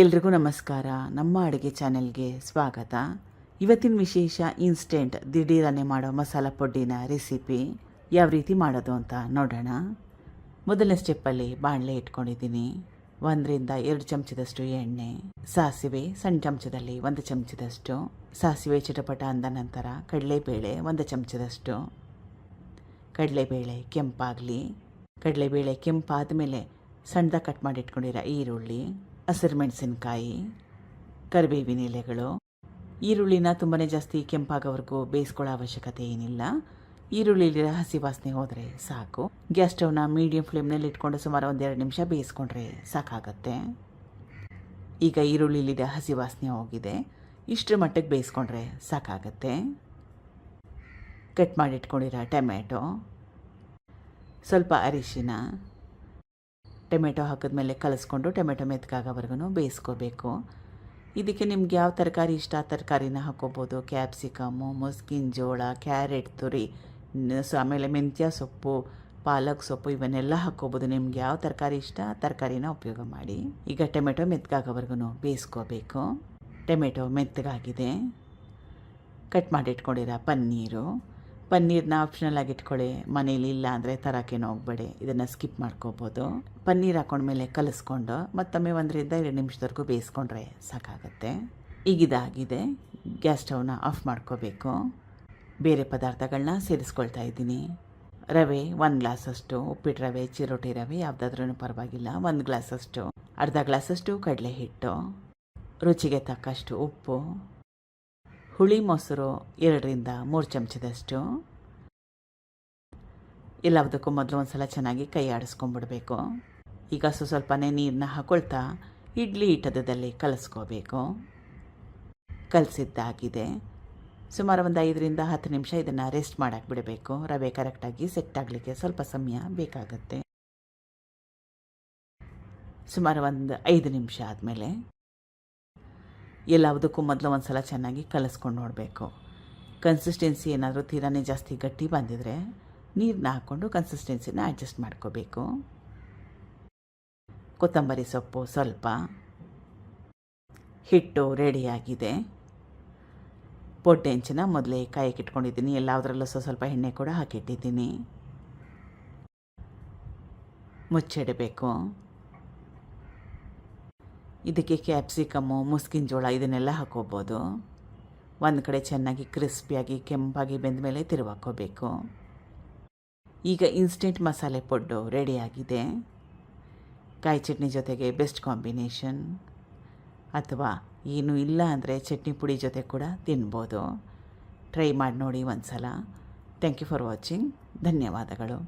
ಎಲ್ರಿಗೂ ನಮಸ್ಕಾರ. ನಮ್ಮ ಅಡುಗೆ ಚಾನೆಲ್ಗೆ ಸ್ವಾಗತ. ಇವತ್ತಿನ ವಿಶೇಷ ಇನ್ಸ್ಟೆಂಟ್ ದಿಢೀರನೆ ಮಾಡೋ ಮಸಾಲ ಪುಡ್ಡಿನ ರೆಸಿಪಿ ಯಾವ ರೀತಿ ಮಾಡೋದು ಅಂತ ನೋಡೋಣ. ಮೊದಲನೇ ಸ್ಟೆಪ್ಪಲ್ಲಿ ಬಾಣಲೆ ಇಟ್ಕೊಂಡಿದ್ದೀನಿ. ಒಂದರಿಂದ ಎರಡು ಚಮಚದಷ್ಟು ಎಣ್ಣೆ, ಸಾಸಿವೆ ಸಣ್ಣ ಚಮಚದಲ್ಲಿ ಒಂದು ಚಮಚದಷ್ಟು, ಸಾಸಿವೆ ಚಿಟಪಟ ಅಂದ ನಂತರ ಕಡಲೆಬೇಳೆ ಒಂದು ಚಮಚದಷ್ಟು, ಕಡಲೆಬೇಳೆ ಕೆಂಪಾಗಲಿ, ಕಡಲೆಬೇಳೆ ಕೆಂಪಾದ ಮೇಲೆ ಸಣ್ಣದಾಗಿ ಕಟ್ ಮಾಡಿ ಇಟ್ಕೊಂಡಿರೋ ಈರುಳ್ಳಿ ಹಸಿರು ಮೆಣಸಿನಕಾಯಿ, ಕರಿಬೇವಿನ ಎಲೆಗಳು, ಈರುಳ್ಳಿನ ತುಂಬಾ ಜಾಸ್ತಿ ಕೆಂಪಾಗೋವರೆಗೂ ಬೇಯಿಸ್ಕೊಳ್ಳೋ ಅವಶ್ಯಕತೆ ಏನಿಲ್ಲ. ಈರುಳ್ಳಿಲಿರೋ ಹಸಿ ವಾಸನೆ ಹೋದರೆ ಸಾಕು. ಗ್ಯಾಸ್ ಸ್ಟವ್ನ ಮೀಡಿಯಂ ಫ್ಲೇಮ್ನಲ್ಲಿ ಇಟ್ಕೊಂಡು ಸುಮಾರು ಒಂದೆರಡು ನಿಮಿಷ ಬೇಯಿಸ್ಕೊಂಡ್ರೆ ಸಾಕಾಗತ್ತೆ. ಈಗ ಈರುಳ್ಳಿಲಿದೆ ಹಸಿ ವಾಸನೆ ಹೋಗಿದೆ. ಇಷ್ಟರ ಮಟ್ಟಿಗೆ ಬೇಯಿಸ್ಕೊಂಡ್ರೆ ಸಾಕಾಗತ್ತೆ. ಕಟ್ ಮಾಡಿ ಟೊಮ್ಯಾಟೊ, ಸ್ವಲ್ಪ ಅರಿಶಿನ ಟೊಮೆಟೊ ಹಾಕಿದ್ಮೇಲೆ ಕಲಿಸ್ಕೊಂಡು ಟೊಮೆಟೊ ಮೆತ್ಕಾಗೋವರೆಗೂ ಬೇಯಿಸ್ಕೋಬೇಕು. ಇದಕ್ಕೆ ನಿಮ್ಗೆ ಯಾವ ತರಕಾರಿ ಇಷ್ಟ? ಆ ತರಕಾರಿನ ಹಾಕ್ಕೋಬೋದು. ಕ್ಯಾಪ್ಸಿಕಮ್ಮು, ಮುಸ್ಕಿನ ಜೋಳ, ಕ್ಯಾರೆಟ್ ತುರಿ ಆಮೇಲೆ ಮೆಂತ್ಯ ಸೊಪ್ಪು, ಪಾಲಕ್ ಸೊಪ್ಪು ಇವನ್ನೆಲ್ಲ ಹಾಕ್ಕೋಬೋದು. ನಿಮ್ಗೆ ಯಾವ ತರಕಾರಿ ಇಷ್ಟ? ಆ ತರಕಾರಿನ ಉಪಯೋಗ ಮಾಡಿ. ಈಗ ಟೊಮೆಟೊ ಮೆತ್ಕಾಗೋವರೆಗೂ ಬೇಯಿಸ್ಕೋಬೇಕು. ಟೊಮೆಟೊ ಮೆತ್ತಗಾಗಿದೆ ಕಟ್ ಮಾಡಿಟ್ಕೊಂಡಿರೋ ಪನ್ನೀರು. ಪನ್ನೀರ್ನ ಆಪ್ಷನಲ್ ಆಗಿ ಇಟ್ಕೊಳ್ಳಿ. ಮನೇಲಿ ಇಲ್ಲ ಅಂದರೆ ತರಕೇನು ಹೋಗ್ಬೇಡಿ. ಇದನ್ನು ಸ್ಕಿಪ್ ಮಾಡ್ಕೋಬೋದು. ಪನ್ನೀರ್ ಹಾಕೊಂಡ್ಮೇಲೆ ಕಲಿಸ್ಕೊಂಡು ಮತ್ತೊಮ್ಮೆ ಒಂದರಿಂದ ಎರಡು ನಿಮಿಷದವರೆಗೂ ಬೇಯಿಸ್ಕೊಂಡ್ರೆ ಸಾಕಾಗುತ್ತೆ. ಈಗ ಇದಾಗಿದೆ. ಗ್ಯಾಸ್ ಸ್ಟವ್ನ ಆಫ್ ಮಾಡ್ಕೋಬೇಕು. ಬೇರೆ ಪದಾರ್ಥಗಳನ್ನ ಸೇರಿಸ್ಕೊಳ್ತಾ ಇದ್ದೀನಿ. ರವೆ ಒಂದು ಗ್ಲಾಸಷ್ಟು ಉಪ್ಪಿಟ್ಟು ರವೆ, ಚಿರೋಟಿ ರವೆ ಯಾವುದಾದ್ರೂ ಪರವಾಗಿಲ್ಲ. ಒಂದು ಗ್ಲಾಸಷ್ಟು, ಅರ್ಧ ಗ್ಲಾಸಷ್ಟು ಕಡಲೆ ಹಿಟ್ಟು ರುಚಿಗೆ ತಕ್ಕಷ್ಟು ಉಪ್ಪು ಹುಳಿ ಮೊಸರು ಎರಡರಿಂದ ಮೂರು ಚಮಚದಷ್ಟು. ಎಲ್ಲದಕ್ಕೂ ಮೊದಲು ಒಂದು ಸಲ ಚೆನ್ನಾಗಿ ಕೈ ಆಡಿಸ್ಕೊಂಡ್ಬಿಡ್ಬೇಕು ಈಗ ಸೊ ಸ್ವಲ್ಪನೇ ನೀರನ್ನ ಹಾಕೊಳ್ತಾ ಇಡ್ಲಿ ಹಿಟ್ಟದಲ್ಲಿ ಕಲಿಸ್ಕೋಬೇಕು. ಕಲಸಿದ್ದಾಗಿದೆ. ಸುಮಾರು ಒಂದು ಐದರಿಂದ ಹತ್ತು ನಿಮಿಷ ಇದನ್ನು ರೆಸ್ಟ್ ಮಾಡಕ್ಕೆ ಬಿಡಬೇಕು ರವೆ ಕರೆಕ್ಟಾಗಿ ಸೆಟ್ ಆಗಲಿಕ್ಕೆ ಸ್ವಲ್ಪ ಸಮಯ ಬೇಕಾಗುತ್ತೆ. ಸುಮಾರು ಒಂದು ಐದು ನಿಮಿಷ ಆದಮೇಲೆ ಎಲ್ಲದಕ್ಕೂ ಮೊದಲು ಒಂದು ಸಲ ಚೆನ್ನಾಗಿ ಕಲಿಸ್ಕೊಂಡು ನೋಡಬೇಕು. ಕನ್ಸಿಸ್ಟೆನ್ಸಿ ಏನಾದರೂ ತೀರಾನೇ ಜಾಸ್ತಿ ಗಟ್ಟಿ ಬಂದಿದ್ರೆ ನೀರನ್ನ ಹಾಕ್ಕೊಂಡು ಕನ್ಸಿಸ್ಟೆನ್ಸಿನ ಅಡ್ಜಸ್ಟ್ ಮಾಡ್ಕೋಬೇಕು. ಕೊತ್ತಂಬರಿ ಸೊಪ್ಪು ಸ್ವಲ್ಪ ಹಿಟ್ಟು ರೆಡಿಯಾಗಿದೆ ಪೊಟ್ಟೆ ಹೆಂಚಿನ ಮೊದಲೇ ಕಾಯಕ್ಕೆ ಇಟ್ಕೊಂಡಿದ್ದೀನಿ. ಎಲ್ಲದರಲ್ಲೂ ಸ್ವಲ್ಪ ಸ್ವಲ್ಪ ಎಣ್ಣೆ ಕೂಡ ಹಾಕಿಟ್ಟಿದ್ದೀನಿ. ಮುಚ್ಚಿಡಬೇಕು. ಇದಕ್ಕೆ ಕ್ಯಾಪ್ಸಿಕಮ್ಮು ಮುಸ್ಕಿನ ಜೋಳ ಇದನ್ನೆಲ್ಲ ಹಾಕೋಬೋದು. ಒಂದು ಕಡೆ ಚೆನ್ನಾಗಿ ಕ್ರಿಸ್ಪಿಯಾಗಿ, ಕೆಂಪಾಗಿ ಬೆಂದ ಮೇಲೆ ತಿರುವಾಕೋಬೇಕು ಈಗ ಇನ್ಸ್ಟೆಂಟ್ ಮಸಾಲೆ ಪೊಡ್ಡು ರೆಡಿಯಾಗಿದೆ ಕಾಯಿ ಚಟ್ನಿ ಜೊತೆಗೆ ಬೆಸ್ಟ್ ಕಾಂಬಿನೇಷನ್. ಅಥವಾ ಏನು ಇಲ್ಲ ಅಂದರೆ ಚಟ್ನಿ ಪುಡಿ ಜೊತೆ ಕೂಡ ತಿನ್ಬೋದು. ಟ್ರೈ ಮಾಡಿ ನೋಡಿ ಒಂದು ಸಲ ಥ್ಯಾಂಕ್ ಯು ಫಾರ್ ವಾಚಿಂಗ್. ಧನ್ಯವಾದಗಳು.